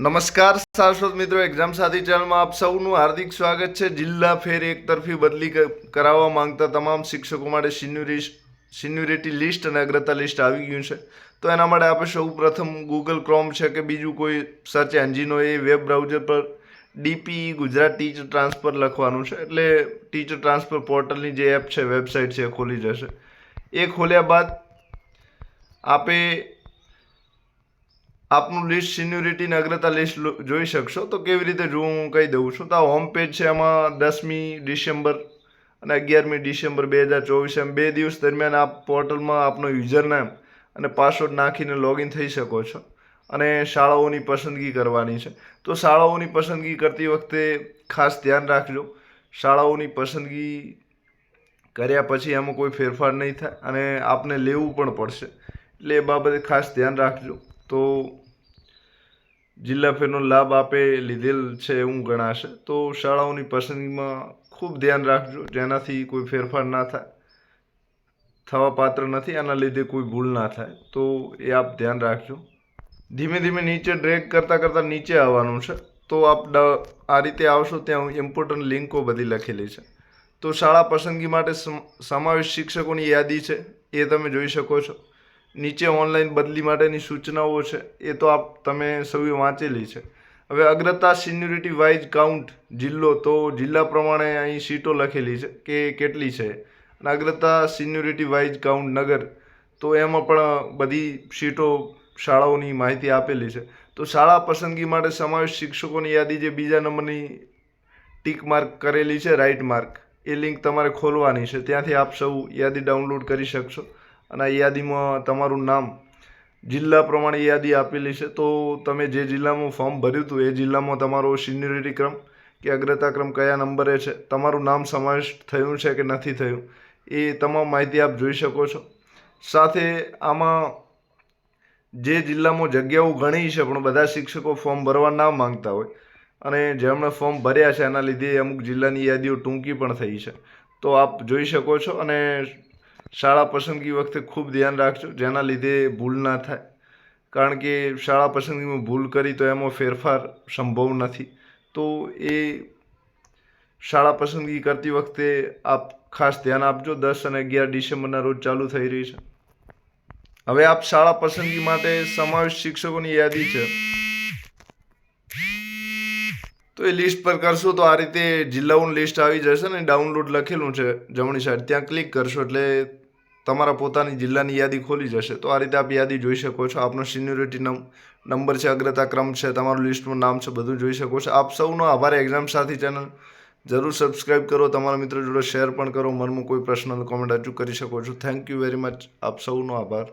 નમસ્કાર શાશ્વત મિત્રો, એક્ઝામ સાથી ચેનલમાં આપ સૌનું હાર્દિક સ્વાગત છે. જિલ્લા ફેર એક તરફી બદલી કરાવવા માંગતા તમામ શિક્ષકો માટે સિન્યુરી, સિન્યુરિટી લિસ્ટ અને અગ્રતા લિસ્ટ આવી ગયું છે. તો એના માટે આપણે સૌ પ્રથમ ગૂગલ ક્રોમ છે કે બીજું કોઈ સર્ચ એન્જિન હોય એ વેબ બ્રાઉઝર પર ડીપી ગુજરાત ટીચર ટ્રાન્સફર લખવાનું છે. એટલે ટીચર ટ્રાન્સફર પોર્ટલની જે એપ છે વેબસાઇટ છે એ ખોલી જશે. એ ખોલ્યા બાદ આપે આપનું લિસ્ટ સિન્યુરિટીને અગ્રતા લિસ્ટ જોઈ શકશો. તો કેવી રીતે જોવું હું કહી દઉં છું, તો આ હોમ પેજ છે એમાં દસમી ડિસેમ્બર અને અગિયારમી ડિસેમ્બર બે હજાર ચોવીસ એમ બે દિવસ દરમિયાન આપ પોર્ટલમાં આપનો યુઝર નેમ અને પાસવર્ડ નાખીને લોગિન થઈ શકો છો અને શાળાઓની પસંદગી કરવાની છે. તો શાળાઓની પસંદગી કરતી વખતે ખાસ ધ્યાન રાખજો. શાળાઓની પસંદગી કર્યા પછી એમાં કોઈ ફેરફાર નહીં થાય અને આપને લેવું પણ પડશે. એટલે એ બાબતે ખાસ ધ્યાન રાખજો. તો જિલ્લા ફેરનો લાભ આપે લીધેલ છે એવું ગણાશે. તો શાળાઓની પસંદગીમાં ખૂબ ધ્યાન રાખજો. જેનાથી કોઈ ફેરફાર ના થાય, થવા પાત્ર નથી, આના લીધે કોઈ ભૂલ ના થાય. તો એ આપ ધ્યાન રાખજો. ધીમે ધીમે નીચે ડ્રેગ કરતાં કરતાં નીચે આવવાનું છે. તો આપ આ રીતે આવશો ત્યાં ઇમ્પોર્ટન્ટ લિંકો બધી લખેલી છે. તો શાળા પસંદગી માટે સમાવેશ શિક્ષકોની યાદી છે. એ તમે જોઈ શકો છો. નીચે ઓનલાઈન બદલી માટેની સૂચનાઓ છે, એ તો આપ, તમે સૌએ વાંચેલી છે. હવે અગ્રતા સિન્યોરિટી વાઇઝ કાઉન્ટ જિલ્લો, તો જિલ્લા પ્રમાણે અહીં સીટો લખેલી છે કે કેટલી છે? અને અગ્રતા સિન્યોરિટી વાઇઝ કાઉન્ટ નગર, તો એમાં પણ બધી સીટો શાળાઓની માહિતી આપેલી છે. તો શાળા પસંદગી માટે સમાવેશ શિક્ષકોની યાદી જે બીજા નંબરની ટીક માર્ક કરેલી છે રાઇટ માર્ક એ લિંક તમારે ખોલવાની છે. ત્યાંથી આપ સૌ યાદી ડાઉનલોડ કરી શકશો. અને આ યાદીમાં તમારું નામ, જિલ્લા પ્રમાણે યાદી આપેલી છે, તો તમે જે જિલ્લામાં ફોર્મ ભર્યું હતું, એ જિલ્લામાં તમારો સિન્યુરિટી ક્રમ કે અગ્રતા ક્રમ કયા નંબરે છે, તમારું નામ સમાવેશ થયું છે કે નથી થયું, એ તમામ માહિતી આપ જોઈ શકો છો. સાથે આમાં જે જિલ્લામાં જગ્યાઓ ઘણી છે, પણ બધા શિક્ષકો ફોર્મ ભરવા ના માંગતા હોય, અને જેમણે ફોર્મ ભર્યા છે, એના લીધે અમુક જિલ્લાની યાદીઓ ટૂંકી પણ થઈ છે. તો આપ જોઈ શકો છો અને શાળા પસંદગી વખતે ખૂબ ધ્યાન રાખજો, જેના લીધે ભૂલ ના થાય. કારણ કે શાળા પસંદગીમાં ભૂલ કરી તો એમાં ફેરફાર સંભવ નથી. તો એ શાળા પસંદગી કરતી વખતે આપ ખાસ ધ્યાન આપજો. દસ અને અગિયાર ડિસેમ્બરના રોજ ચાલુ થઈ રહી છે. હવે આપ શાળા પસંદગી માટે સમાવેશ શિક્ષકોની યાદી છે. તો એ લિસ્ટ પર કરશો તો આ રીતે જિલ્લાઓનું લિસ્ટ આવી જશે ને ડાઉનલોડ લખેલું છે જમણી સાઈડ. ત્યાં ક્લિક કરશો એટલે તમારા પોતાની જિલ્લાની યાદી ખોલી જશે. તો આ રીતે આપ યાદી જોઈ શકો છો. આપનો સિન્યોરિટી નંબર છે, અગ્રતા ક્રમ છે, તમારું લિસ્ટનું નામ છે, બધું જોઈ શકો છો. આપ સૌનો આભાર એક્ઝામ સાથી ચેનલ. જરૂર સબસ્ક્રાઇબ કરો, તમારા મિત્રો જોડે શેર પણ કરો. મનમાં કોઈ પ્રશ્ન કોમેન્ટ હજુ કરી શકો છો. થેન્ક યુ વેરી મચ આપ સૌનો આભાર.